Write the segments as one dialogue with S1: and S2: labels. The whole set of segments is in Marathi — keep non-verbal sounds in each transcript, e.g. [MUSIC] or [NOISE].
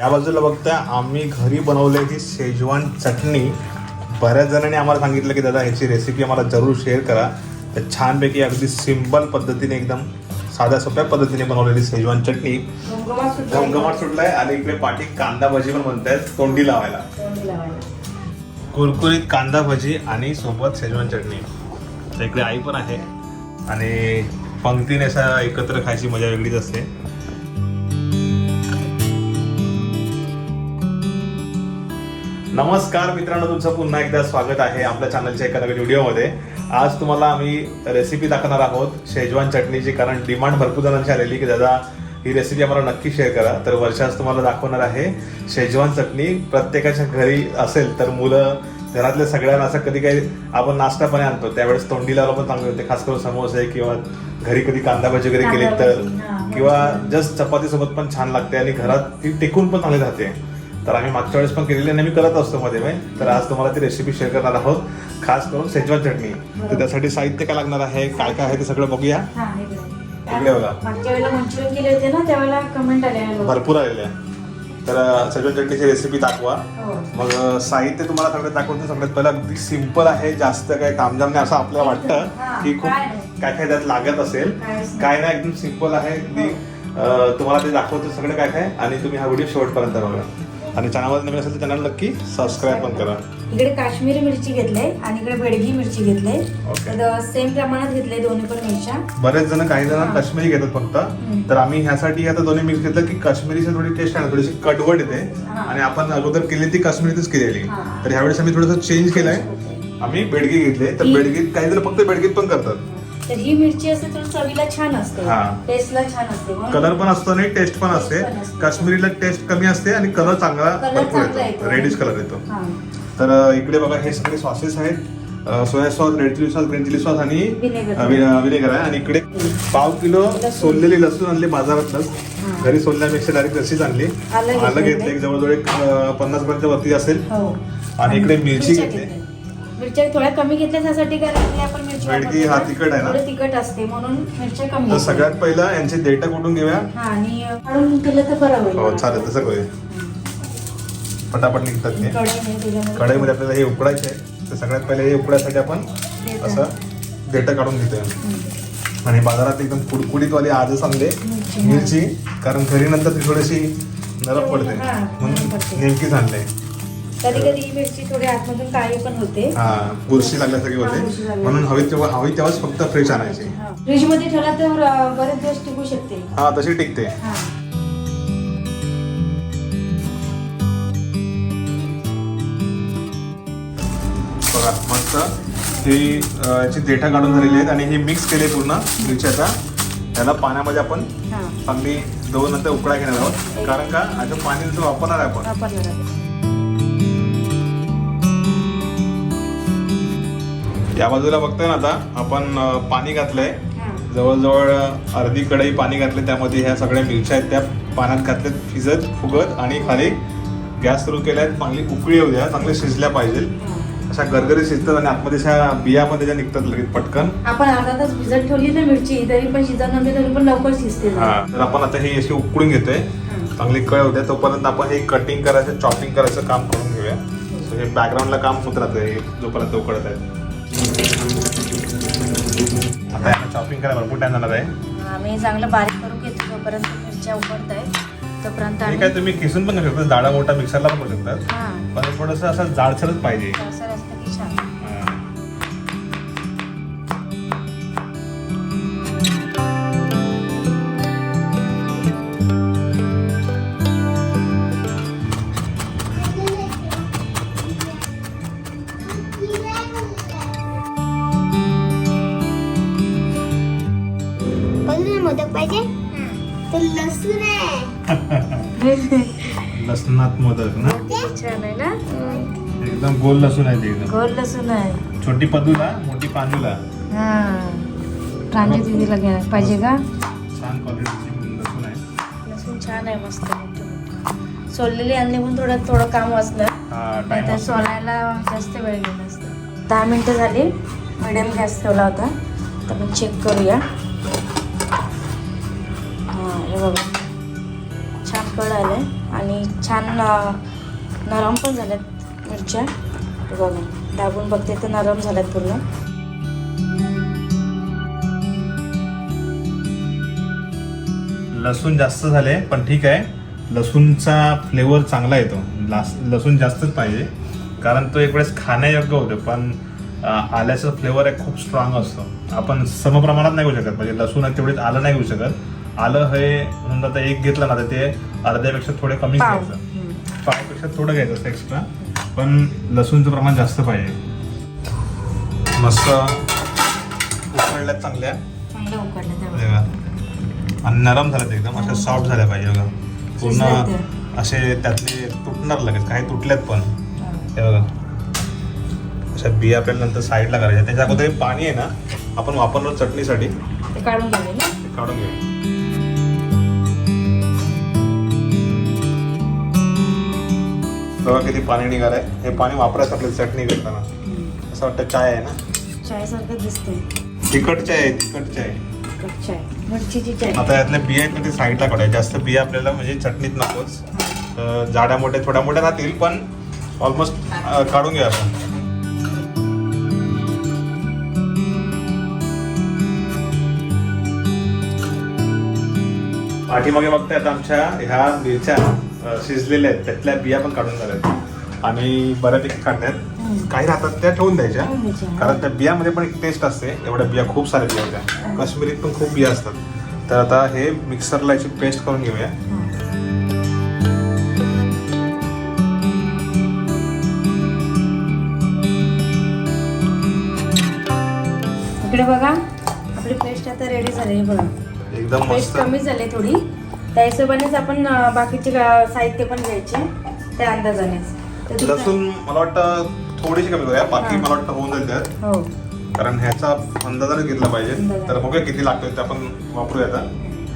S1: या बाजूला बघता आम्ही घरी बनवलेली शेजवान चटणी. बऱ्याच जणांनी आम्हाला सांगितलं की दादा ह्याची रेसिपी आम्हाला जरूर शेअर करा. तर छानपैकी अगदी सिंपल पद्धतीने एकदम साध्या सोप्या पद्धतीने बनवलेली शेजवान चटणी.
S2: घमघमाट सुटलाय.
S1: आणि इकडे पाठी कांदा भजी पण म्हणतायत तोंडी लावायला.
S2: तोंडी लावायला.
S1: कुरकुरीत कांदा भजी आणि सोबत शेजवान चटणी. तर इकडे आई पण आहे आणि पंक्तीने असा एकत्र खायची मजा वेगळीच असते. नमस्कार मित्रांनो तुमचं पुन्हा एकदा स्वागत आहे आपल्या चॅनलच्या एका नवीन व्हिडिओमध्ये. आज तुम्हाला आम्ही रेसिपी दाखवणार आहोत शेजवान चटणीची कारण डिमांड भरपूर जणांची आलेली की दादा ही रेसिपी आम्हाला नक्की शेअर करा. तर वर्षास तुम्हाला दाखवणार आहे शेजवान चटणी प्रत्येकाच्या घरी असेल तर मुलं घरातल्या सगळ्यांना असं कधी काही आपण नाश्तापणे आणतो त्यावेळेस तोंडी लावला पण चांगले होते खास करून समोसे किंवा घरी कधी कांदा भजी वगैरे केली तर किंवा जस्ट चपाती सोबत पण छान लागते आणि घरात ती टिकून पण चांगली राहते. तर आम्ही मागच्या वेळेस पण केलेली आणि मी करत असतो मध्ये तर आज तुम्हाला ती रेसिपी शेअर करणार आहोत खास करून शेजवान चटणी तर त्यासाठी साहित्य काय लागणार आहे काय काय आहे ते सगळं बघूया
S2: हा, हे बघा.
S1: इकडे बघा.
S2: मागच्या वेळेला मंचुरियन केले होते ना त्यावेळेला कमेंट आले
S1: भरपूर आलेले तर शेजवान चटणीची रेसिपी दाखवा
S2: हो.
S1: मग साहित्य तुम्हाला सगळं दाखवतो सगळ्यात पहिलं अगदी सिंपल आहे जास्त काही तामझाम नाही असं आपल्याला वाटतं
S2: हा,
S1: की खूप
S2: काय.
S1: काय काय त्यात लागत असेल. काय नाही एकदम सिंपल आहे अगदी अं, तुम्हाला ते दाखवतो सगळं काय काय आणि तुम्ही हा व्हिडिओ शेवटपर्यंत बघा आणि चॅनलमध्ये नवीन असेल तर चॅनल नक्की सबस्क्राईब पण करा
S2: इकडे काश्मीरी मिरची घेतले आणि इकडे बेडगी मिरची घेतले. तर सेम प्रमाणात घेतले दोन्ही पण मिरच्या
S1: बरेच जण काही जण. काश्मीरी घेतात फक्त. तर आम्ही ह्यासाठी आता दोन्ही मिक्स घेतलं की काश्मीरीची थोडी टेस्ट आहे ना थोडीशी कडवट येते
S2: हा.
S1: आणि आपण अगोदर केली ती काश्मीरीतच केलेली
S2: हा.
S1: तर ह्यावेळेस आम्ही थोडंसं चेंज केलंय आम्ही बेडगी घेतले तर
S2: ही-
S1: बेडगीत काही जण फक्त बेडगीत पण करतात
S2: तर ही मिरची असते तर चवीला छान असते
S1: हा.
S2: टेस्टला छान असते म्हणून-
S1: कलर पण असतो आणि टेस्ट पण असते
S2: पण असते.
S1: काश्मीरीला टेस्ट कमी असते आणि कलर चांगला
S2: Color
S1: भरपूर
S2: चांगला
S1: येतो
S2: येतो.
S1: रेडिश कलर येतो
S2: हा.
S1: तर अं, इकडे बघा हे सगळे सॉसेस आहेत soya sauce red chilli sauce green chilli sauce आणि
S2: Vinegar.
S1: विनेगर आहे आणि इकडे पाव किलो
S2: लसूण.
S1: सोललेली लसूण आणली बाजारातलंच. घरी सोलण्यापेक्षा डायरेक्ट तशीच आणली
S2: आलं
S1: आलं
S2: घेतलं
S1: घेतलं एक जवळजवळ एक अं, पन्नास पर्यंत वरती असेल
S2: हो
S1: आणि इकडे मिरची
S2: मिरच्या
S1: घेतली.
S2: घेतल्या. मिरच्या थोड्या कमी घेतल्या त्यासाठी कारण आपण मिरची
S1: हा तिखट आहे ना?
S2: थोडं तिखट असते म्हणून मिरच्या कमी.
S1: सगळ्यात पहिलं यांचे डेटा कुठून घेऊया
S2: हा आणि काढून केलं तर बरं होईल
S1: हो चालेल तसं करूया पटापट निघतात ते. कढईमध्ये आपल्याला हे उकडायचे आहे तर सगळ्यात पहिले हे उकडायसाठी आपण. असं डेटा काढून घेतोय. आणि बाजारात एकदम कुडकुडीतवाली आजच आणले
S2: मिरची.
S1: मिरची कारण घरी नंतर ती थोडीशी नरम पडते
S2: हा, नरम
S1: म्हणून
S2: पडते.
S1: नेमकीच आणले
S2: कधी कधी ही मिरची थोडी आतमधून काळी पण होते.
S1: हा बुरशी लागल्यासारखी
S2: बुरशी
S1: होते. म्हणून हवी तेव्हा हवी तेव्हाच फक्त फ्रेश आणायची.
S2: फ्रीजमध्ये ठेवला तर अं, बरेच दिवस टिकू शकते.
S1: हा तशी टिकते.
S2: हा.
S1: बघा मस्त. ही अं, याची देठा काढून झालेली आहेत आणि हे मिक्स केले पूर्ण मिरच्याचा. त्याला पाण्यामध्ये आपण
S2: हा.
S1: चांगली दोन नंतर उकळा घेणार आहोत. कारण का आता पाणी वापरणार आहे आपण. या बाजूला बघतोय ना आता आपण पाणी घातलंय
S2: हा.
S1: जवळजवळ अर्धी कढई पाणी घातले त्यामध्ये ह्या सगळ्या मिरच्या आहेत त्या पाण्यात घातल्यात फिजत फुगत आणि खाली गॅस सुरू केलाय चांगली उकळी येऊ द्या चांगले शिजल्या पाहिजे
S2: हा.
S1: अशा गरगरी शिजतात आणि आतमध्ये अशा बियामध्ये ज्या निघतात लगेच पटकन
S2: आपण अर्धा तास भिजत ठेवली ना मिरची तरी पण शिजत नव्हती तरी पण लवकर शिजते
S1: हा तर आपण आता ही अशी उकळून घेतोय
S2: हा.
S1: चांगली कळ होते तोपर्यंत आपण हे कटिंग करायचं चॉपिंग करायचं काम करून घेऊया So हे बॅकग्राऊंडला काम होत राहतं हे जोपर्यंत उकळत आहे आता चॉपिंग करायला भरपूर टाइम जाणार आहे.
S2: आम्ही चांगलं बारीक करून घेतो तोपर्यंत मिरच्या उकडत तोपर्यंत
S1: हे
S2: आम्ही
S1: काय तुम्ही किसून पण करू शकता जाडा मोठा मिक्सरला पण करू शकतात
S2: हा.
S1: पण थोडंसं असं जाडसरच पाहिजे.
S2: असं असतं.
S1: लसणात मोदक ना?
S2: छान आहे ना?
S1: एकदम गोल लसूण आहे ते एकदम.
S2: गोल लसूण आहे.
S1: छोटी पदूला मोठी
S2: हा. दिदीला घ्या. पाहिजे का?
S1: छान क्वालिटीची लसूण आहे.
S2: लसूण छान आहे मस्त. मोठं मोठं. सोललेली आणली म्हणून थोडं थोडं काम
S1: हा
S2: नाहीतर
S1: टाइम
S2: सोलायला जास्त वेळ गेला असतं दहा मिनटं झाली. मिडियम गॅस ठेवला होता. तर आपण चेक करूया. हां हे बघा. छान नरम पण झाल्यात मिरच्या. बघा दाबून बघते तर नरम झाल्यात पूर्ण.
S1: लसूण जास्त झाले पण ठीक आहे. लसूणचा फ्लेवर चांगला येतो. लास लसूण जास्तच पाहिजे. कारण तो एक वेळेस खाण्यायोग्य होतो पण आल्याचा आल्याचं फ्लेवर आहे खूप स्ट्रॉंग असतो. आपण समप्रमाणात नाही घेऊ शकत. म्हणजे लसूण आहे आलं नाही घेऊ शकत. आलं हे म्हणून आता एक घेतलं ना तर ते अर्ध्यापेक्षा थोडे कमी
S2: पाव.
S1: घ्यायचं. पावपेक्षा थोडं घ्यायचं असतं एक्स्ट्रा पण लसूणचं प्रमाण जास्त पाहिजे. मस्त उकळल्यात चांगल्या.
S2: चांगलं उकडलं ते बघा.
S1: बघा. आणि नरम झाल्यात एकदम अशा सॉफ्ट झाल्या पाहिजे बघा. पूर्ण असे त्यातले तुटणार लगेच काही तुटल्यात पण.
S2: हा.
S1: हे बघा. अशा बिया आपल्याला नंतर साईडला करायच्या. त्याच्या अगोदर हे पाणी आहे ना आपण वापरलो चटणीसाठी. ते
S2: काढून घेऊया ना?
S1: काढून घेऊ बघा किती पाणी निघालंय. हे पाणी वापरायचं आपल्याला चटणी करताना. असं वाटतं चाय आहे ना?
S2: चायसारखं दिसतंय.
S1: तिखट चाय आहे तिखट चाय.
S2: तिखट चाय मिरचीची चाय.
S1: आता यातल्या बिया आहेत ना ते साईडला काढायचे जास्त बिया आपल्याला म्हणजे चटणीत नकोच. अं, जाड्या मोठ्या थोड्या मोठ्या राहतील पण ऑलमोस्ट काढून घ्या आपण पाठीमागे बघताय आता आमच्या ह्या मिरच्या. शिजलेल्या आहेत. त्यातल्या बिया पण काढून झाल्यात. आणि बऱ्यापैकी काढण्यात. काही राहतात त्या ठेवून द्यायच्या. कारण त्या बियामध्ये पण एक टेस्ट असते. एवढ्या बिया खूप साऱ्या बिया होत्या. काश्मीरीत पण खूप बिया असतात. तर आता हे मिक्सरला याची पेस्ट करून घेऊया.
S2: हा. इकडे बघा. आपली पेस्ट आता रेडी झाली बघा.
S1: एकदम
S2: पेस्ट कमी झाली थोडी. त्या हिशोबानेच आपण बाकीचे साहित्य पण घ्यायचे त्या अंदाजानेच.
S1: लसूण मला वाटतं थोडीशी कमी करूया बाकी
S2: हा.
S1: मला वाटतं होऊन जाईल त्यात.
S2: हो.
S1: कारण ह्याचा अंदाजाने घेतला पाहिजे. तर बघूया किती लागतोय ते आपण वापरूया आता.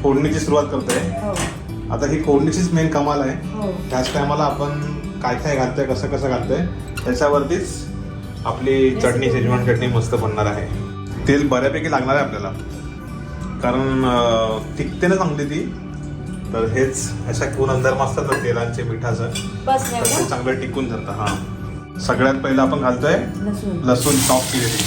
S1: फोडणीची सुरुवात करतोय.
S2: हो.
S1: आता ही फोडणीचीच मेन कमाल आहे.
S2: हो.
S1: त्याच टायमाला आपण काय काय घालतोय कसं कसं घालतोय त्याच्यावरतीच आपली चटणी शेजवान चटणी मस्त बनणार आहे. तेल बऱ्यापैकी लागणार आहे आपल्याला. कारण अं, टिकते ना चांगली ती. तर हेच अशा कोण अंदर असतात ना तेलांचे मिठाचं
S2: बस
S1: तर ते
S2: एवढं
S1: चांगलं टिकून धरतं हा. सगळ्यात पहिलं आपण घालतोय
S2: लसूण.
S1: लसूण चॉप केलेली.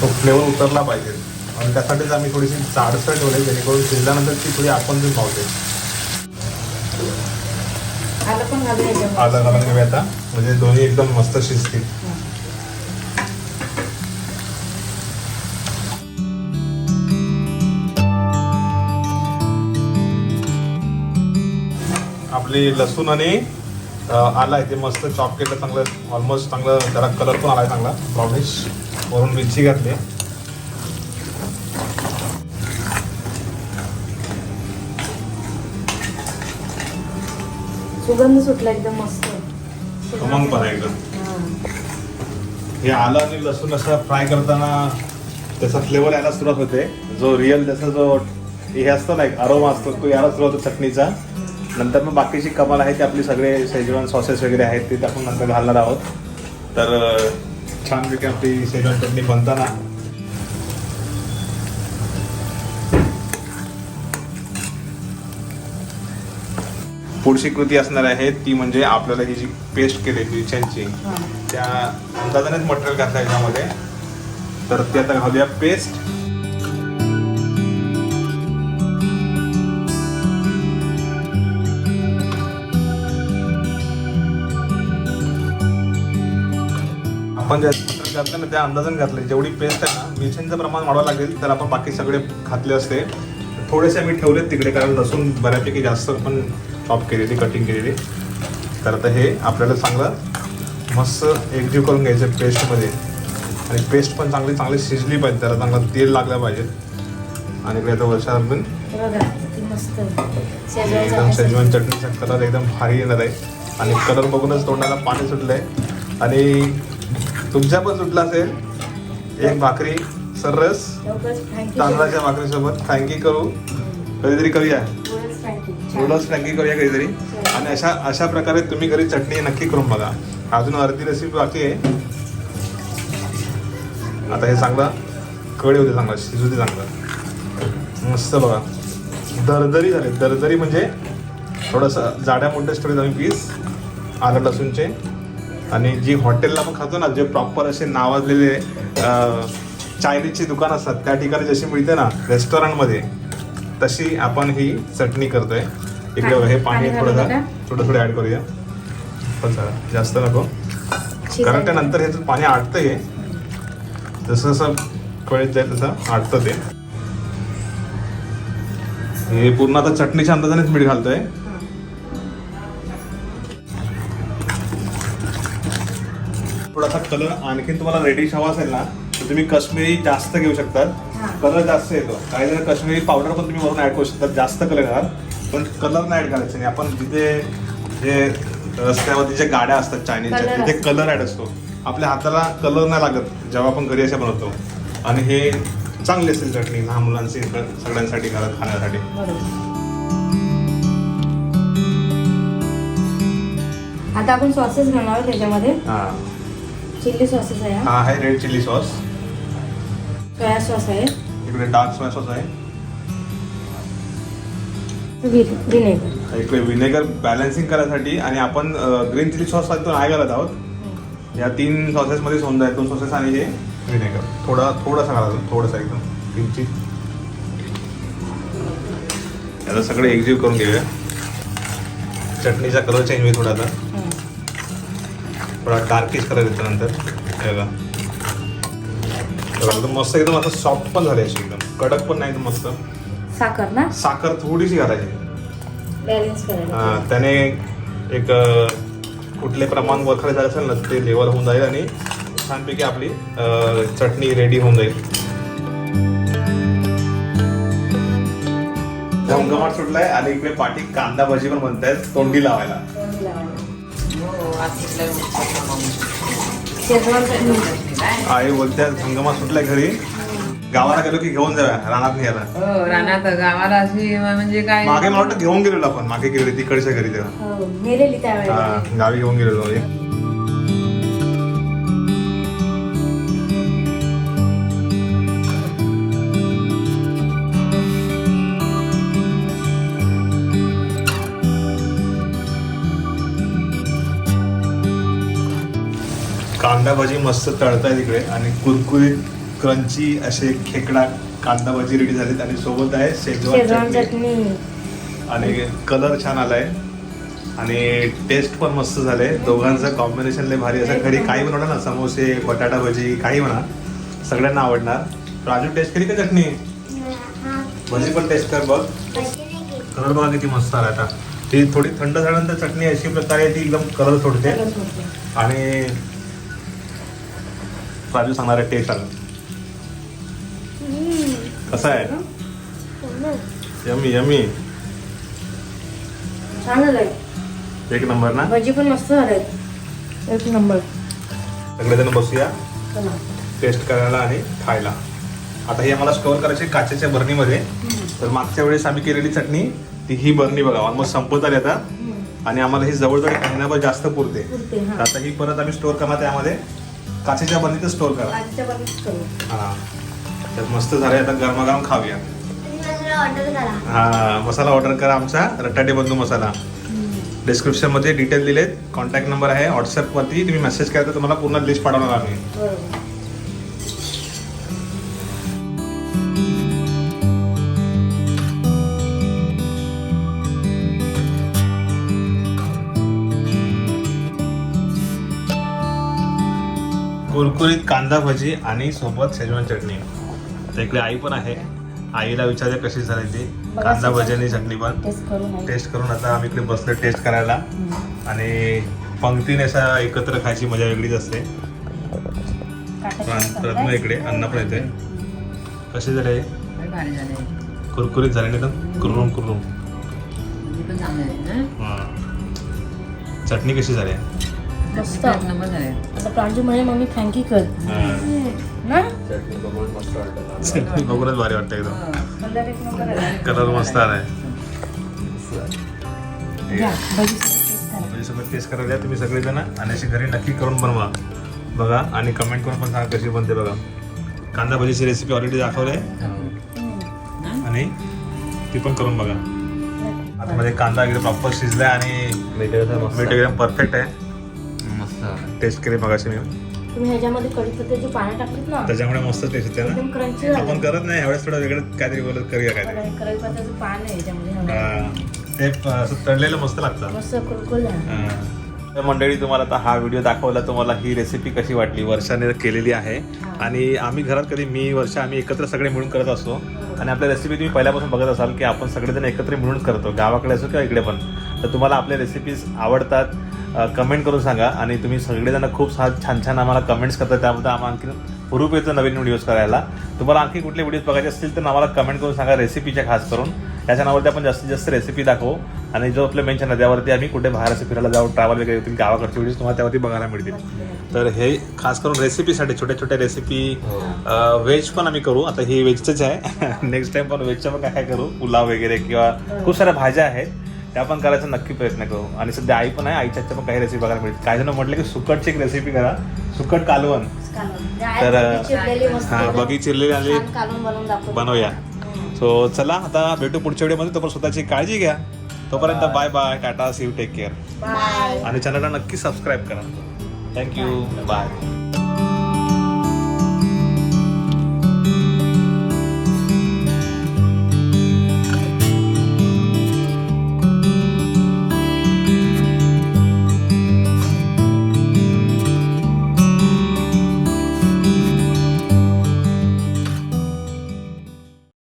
S1: तो फ्लेवर उतरला पाहिजे. आणि त्यासाठीच आम्ही थोडीशी जाडसर ठेवली जेणेकरून शिजल्यानंतर ती थोडी आपण पण पावते
S2: आलं पण घालूया
S1: आलं घालून घेऊया आता. म्हणजे दोन्ही एकदम मस्त शिजतील. आपली लसूण आणि आलं आहे ते मस्त चॉप केलं चांगलं ऑलमोस्ट चांगलं जरा कलर पण आलाय चांगला ब्राउनिश वरून मिरची घातली.
S2: सुगंध सुटला एकदम मस्त.
S1: खमंग पण एकदम.
S2: हे
S1: आलं आणि लसूण असं फ्राय करताना त्याचा फ्लेवर यायला सुरुवात होते. जो रिअल त्याचा जो हे असतो ना एक अरोमा असतो तो यायला सुरुवात होतो चटणीचा. नंतर मग बाकीची कमाल आहे ते आपली सगळे शेजवान सॉसेस वगैरे आहेत ते आपण नंतर घालणार आहोत. तर छान छानपैकी आपली शेजवान चटणी बनताना पुढची कृती असणार आहे ती म्हणजे आपल्याला ही जी पेस्ट केली मिरच्यांची
S2: हा.
S1: त्या अंदाजानेच मटेरियल घातलं याच्यामध्ये तर ते आता घालूया पेस्ट आपण जे घातलं ना त्या अंदाजाने घातलं जेवढी पेस्ट आहे ना मिरच्यांचं प्रमाण वाढवावं लागेल तर आपण बाकी सगळे घातले असते. थोडेसे मी ठेवलेत तिकडे कारण लसूण बऱ्यापैकी जास्त पण चॉप केलेली कटिंग केलेली. तर आता हे आपल्याला चांगलं मस्त एकजीव करून घ्यायचं पेस्टमध्ये आणि पेस्ट पण चांगली चांगली शिजली पाहिजे त्याला चांगलं तेल लागलं पाहिजे. आणि इकडे आता वर्षा
S2: हे शेजवान
S1: एकदम. शेजवान चटणीचा कलर एकदम भारी येणार आहे. आणि कलर बघूनच तोंडाला पाणी सुटलंय. आणि तुमच्या पण सुटला असेल. एक भाकरी सर्रस तांदळाच्या भाकरीसोबत. फ्रँकी करू. कधीतरी करूया.
S2: नूडल्स फ्रँकी
S1: करूया कधीतरी. आणि अशा अशा प्रकारे तुम्ही घरी चटणी नक्की करून बघा. अजून अर्धी रेसिपी बाकी आहे. आता हे चांगलं कळी होते चांगलं शिजू दे चांगलं. मस्त बघा. दरदरी झाले. दरदरी म्हणजे थोडंसं जाड्या मोठ्याच ठेवले आम्ही पीस आलं लसूणचे. आणि जी हॉटेलला आपण खातो ना जे प्रॉपर असे नावाजलेले अं, चायनीजची दुकान असतात त्या ठिकाणी जशी मिळते ना रेस्टॉरंटमध्ये तशी आपण ही चटणी करतोय. इकडे बघा, हे पाणी थोडं. थोडं थोडं ऍड करूया. पण जरा, जास्त नको. कारण त्यानंतर ह्याचं पाणी आटतं हे जसं जसं कळत जाईल तसं आटतं ते. हे पूर्ण आता चटणीच्या अंदाजानेच मीठ घालतोय. थोडासा कलर आणखीन तुम्हाला रेडिश हवा असेल ना तर तुम्ही काश्मीरी जास्त घेऊ शकतात.
S2: हा.
S1: कलर जास्त येतो. काही जण काश्मीरी पावडर पण तुम्ही वरून ऍड करू शकतात. जास्त कलर येणार. पण कलर नाही ऍड करायचे नाही आपण जिथे जे रस्त्यावरती ज्या गाड्या असतात चायनीजच्या तिथे. कलर ऍड असतो. आपल्या हाताला कलर नाही लागत. जेव्हा आपण घरी अशा बनवतो. आणि हे चांगली असेल चटणी लहान मुलांची सगळ्यांसाठी घरात खाण्यासाठी.
S2: आता आपण सॉसेस घालणार आहोत त्याच्यामध्ये.
S1: हा.
S2: चिल्ली सॉसेस आहे हा.
S1: आहे red chilli sauce
S2: soya sauce आहे.
S1: इकडे डार्क सोया सॉस आहे.
S2: विनेगर.
S1: इकडे विनेगर बॅलन्सिंग करायसाठी आणि आपण ग्रीन चिली सॉस तो नाही घालत आहोत. या तीन सॉसेसमध्येच होऊन जाईल दोन सॉसेस आणि हे विनेगर थोडा थोडासा घाला थोडंसं एकदम किंचित याला सगळं एकजीव करून घेऊया. चटणीचा कलर चेंज होईल थोडा आता. थोडा डार्किश कलर येतो नंतर. बघा. बघा, एकदम मस्त एकदम आता सॉफ्ट पण झाले अशी एकदम. कडक पण नाही एकदम मस्त.
S2: साखर ना?
S1: साखर थोडीशी घालायची.
S2: बॅलन्स करायला
S1: हा, त्याने एक अ, कुठले प्रमाण वरखाली झालं असेल ना ते लेवल होऊन जाईल आणि छानपैकी आपली अ, चटणी रेडी होऊन जाईल. घमघमाट सुटलाय आणि इकडे पाठी कांदा भाजी पण म्हणतायत तोंडी लावायला.
S2: तोंडी लावायला.
S3: हो,
S2: शेजवान चटणी.
S1: आई बोलत्या घमघमाट सुटलाय घरी. गावाला गेलो की घेऊन जाऊया रानात नाही याला
S3: हो रानात. गावाला अशी म्हणजे काय?
S1: मागे मला वाटतं घेऊन गेलेलो आपण मागे गेलेलो तिकडच्या घरी तेव्हा.
S2: हो नेलेली त्यावेळेला.
S1: हा, गावी घेऊन गेलेलो कांदा भाजी मस्त तळताय तिकडे आणि कुरकुरीत क्रंची असे खेकडा कांदा भाजी रेडी झालीत आणि सोबत आहे शेजवान चटणी. आणि कलर छान आलाय. आणि टेस्ट पण मस्त झाले दोघांचं कॉम्बिनेशन लय भारी. असं घरी काही बनवलं ना समोसे बटाटा भजी काही म्हणा. सगळ्यांना आवडणार. राजू टेस्ट केली का चटणी? भजी पण टेस्ट कर बघ. कलर बघा किती मस्त आला आता. ती थोडी थंड झाल्यानंतर चटणी अशी प्रकारे ती एकदम कलर सोडते. आणि राजू सांगणार आहे टेस्ट आला. कसं आहे. यमी यमी
S2: छान झालंय.
S1: एक नंबर ना?
S2: भजी पण मस्त झालंय एक नंबर.
S1: सगळेजण बसूया. टेस्ट करायला आणि खायला. आता ही आम्हाला स्टोअर करायची काचेच्या बरणीमध्ये. तर मागच्या वेळेस आम्ही केलेली चटणी ती ही बरणी बघा ऑलमोस्ट संपत आली आता. आणि आम्हाला ही जवळजवळ महिनाभर जास्त पुरते. आता ही परत आम्ही स्टोअर करणार त्यामध्ये काचेच्या बरणीतच स्टोअर करू. हा. तर मस्त झालंय आता गरमागरम खाऊया.
S4: करा.
S1: हा मसाला ऑर्डर करा आमचा रट्टाटे बंधू मसाला. डिस्क्रिप्शनमध्ये डिटेल दिलेत कॉन्टॅक्ट नंबर आहे व्हॉट्सअपवरती तुम्ही मेसेज केला तर तुम्हाला पूर्ण लिस्ट पाठवणार आम्ही. कुरकुरीत कांदा भजी आणि सोबत शेजवान चटणी. तर इकडे आई पण आहे. आईला विचारते कशी झाली ती. कांदा
S2: सगळं.
S1: भजी आणि चटणी पण.
S2: टेस्ट करू नाही
S1: टेस्ट करून आता आम्ही इकडे बसलो टेस्ट करायला. आणि पंक्तीने असा एकत्र खायची मजा वेगळीच असते. प्रज्ञा इकडे अन्न पण येते कसे झाले कुरकुरीत झाले नाही तर कुरुम कुरुम
S3: पण चांगले आहे ना.
S1: चटणी कशी झाली?
S2: मस्त. प्रांजू म्हणे मम्मी फ्रँकी कर. ना?
S1: चटणी बघूनच भारी वाटतं एकदम
S3: हो.
S2: कलर
S1: मस्त आलाय
S2: करा.
S1: माझ्यासोबत टेस्ट करायला या तुम्ही सगळेजण आणि अशी घरी नक्की करून बनवा बघा आणि कमेंट करून पण सांगा कशी बनते बघा कांदा भजीची रेसिपी ऑलरेडी दाखवली आहे. आणि ती पण करून बघा आता मध्ये कांदा एकदम प्रॉपर शिजलाय आणि मीठ एकदम परफेक्ट आहे
S3: मस्त
S1: टेस्ट केली मगाशी मी
S2: तुम्ही ह्याच्यामध्ये कढीपत्त्याची पानं टाकलीत ना
S1: त्याच्यामुळे मस्त टेस्ट येते
S2: एकदम
S1: ना
S2: क्रंची
S1: आपण करत नाही एवढ्याच थोडं वेगळं काहीतरी बोलत करूया काहीतरी.
S2: कढीपत्त्याचं पान आहे ह्याच्यामध्ये.
S1: हा. ते प- असं तळलेलं मस्त लागतं.
S2: मस्त
S1: हा. तर मंडळी तुम्हाला आता हा व्हिडिओ दाखवला तुम्हाला ही रेसिपी कशी वाटली? वर्षाने केलेली आहे. आणि आम्ही घरात कधी मी वर्षा आम्ही एकत्र सगळे मिळून करत असतो. आणि आपल्या रेसिपी तुम्ही पहिल्यापासून बघत असाल की आपण सगळेजण एकत्र मिळून करतो गावाकडे असो किंवा इकडे पण. तर तुम्हाला आपल्या रेसिपीज आवडतात. कमेंट करून सांगा. आणि तुम्ही सगळेजण खूप छान छान आम्हाला कमेंट्स करता त्याबद्दल आम्हाला आणखी हुरूप येतो नवीन व्हिडिओज करायला. तुम्हाला आणखी कुठले व्हिडिओज बघायचे असतील तर आम्हाला कमेंट करून सांगा रेसिपीच्या खास करून. त्या चॅनलवरती आपण जास्तीत जास्त रेसिपी दाखवू. आणि जो आपलं मेन्शन आहे त्यावरती आम्ही कुठे बाहेर असं फिरायला जाऊ ट्रॅव्हल वगैरे होतील गावाकडचे व्हिडिओज तुम्हाला त्यावरती बघायला मिळतील. तर हे खास करून रेसिपीसाठी छोट्या छोट्या रेसिपी व्हेज पण आम्ही करू. आता ही व्हेजच आहे. [LAUGHS] नेक्स्ट टाइम पण व्हेजचं पण काय काय करू? पुलाव वगैरे किंवा खूप साऱ्या भाज्या आहेत. त्या पण करायचा नक्की प्रयत्न करू. आणि सध्या आई पण आहे आईच्या हातच्या पण काही रेसिपी बघायला मिळतील. काही जण म्हटलं की सुकटची एक रेसिपी करा. सुकट कालवण.
S2: कालवण.
S1: तर, हा, बघी चिरलेली
S2: दाखवतो.
S1: बनवूया. सो चला आता भेटू पुढच्या व्हिडिओमध्ये. तोपर्यंत स्वतःची काळजी घ्या. तोपर्यंत bye bye tata see take care
S2: bye
S1: आणि चॅनलला नक्की सबस्क्राईब करा. Thank you bye